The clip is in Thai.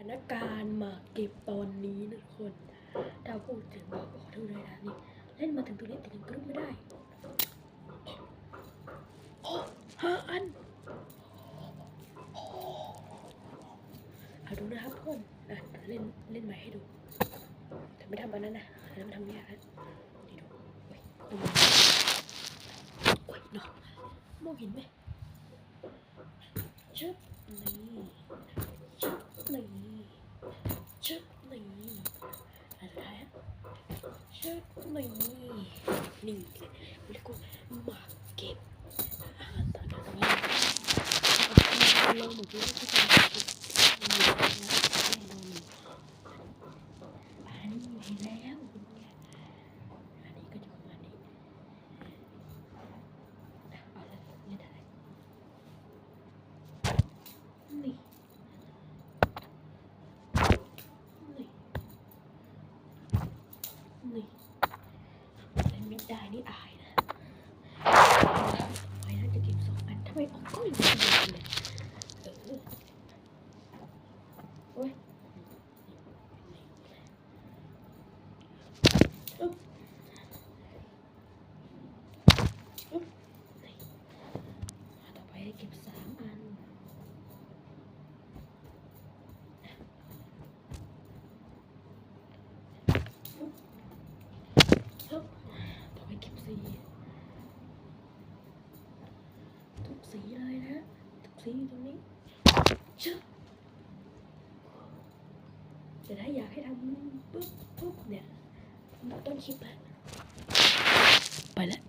สถานการณ์หมากเก็บตอนนี้นะทุกคนถ้าพูดถึงบอกขอโทษเลยนะนี่เล่นมาถึงตรงนี้แต่ยังกรุ๊ปไม่ได้โอ้ห้าอันโอ้เอาดูนะครับทุกคนอะเล่นเล่นใหม่ให้ดูแต่ไม่ทำอันนั้นนะอันนั้นมันทำยากนะนี่ดูโอ้ยโอ้ยเนาะมองเห็นไหมชึบนี่ชึบนี่ชึบนี่อันสุดท้ายอะ ชึบนี่นี่เลยเรียกว่าหมากเก็บอาหารตอนนี้ตรงนี้ลองหมดเลยที่จะเก็บมีอยู่แล้วแน่นอนอันนี้เห็นแล้วอันนี้ก็จะประมาณนี้เอาละเล่นอะไรนี่ นี่นี่เล่น ได้นี่อายนะไว้น่าจะเก็บสองอันทำไมออกกล้องอย่างนี้เลยเออโอ้ยอึ๊บอึ๊บนี่อะต่อไปเก็บสามอันฮึบต่อไปเก็บสีทุ กสีเลยนะทุกสีอยู่ตรงนี้ชึบแต่ถ้าอยากให้ทำปุ๊บปุ๊บเนี่ย ต้องคิดไปไปแล้ว